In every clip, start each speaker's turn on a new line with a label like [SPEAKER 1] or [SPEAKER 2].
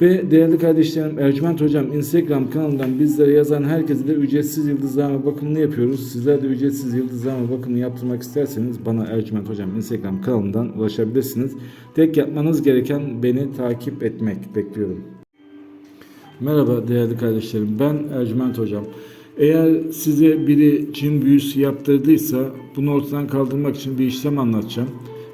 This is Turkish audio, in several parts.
[SPEAKER 1] Ve değerli kardeşlerim Ercüment Hocam Instagram kanalından bizlere yazan herkese de ücretsiz yıldızlama bakımını yapıyoruz. Sizler de ücretsiz yıldızlama bakımını yaptırmak isterseniz bana Ercüment Hocam Instagram kanalından ulaşabilirsiniz. Tek yapmanız gereken beni takip etmek bekliyorum. Merhaba değerli kardeşlerim ben Ercüment Hocam. Eğer size biri cin büyüsü yaptırdıysa bunu ortadan kaldırmak için bir işlem anlatacağım.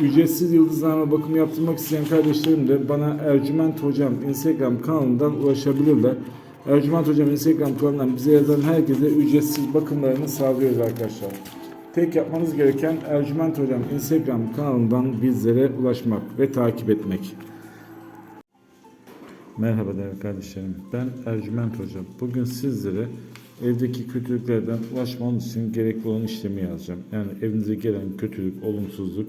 [SPEAKER 1] ücretsiz yıldızlama bakımı yaptırmak isteyen kardeşlerim de bana Ercüment Hocam Instagram kanalından ulaşabilirler. Ercüment Hocam Instagram kanalından bize yazan herkese ücretsiz bakımlarını sağlıyoruz arkadaşlar. Tek yapmanız gereken Ercüment Hocam Instagram kanalından bizlere ulaşmak ve takip etmek. Merhaba değerli kardeşlerim. Ben Ercüment Hocam. Bugün sizlere evdeki kötülüklerden ulaşmanız için gerekli olan işlemi yazacağım. Yani evinize gelen kötülük, olumsuzluk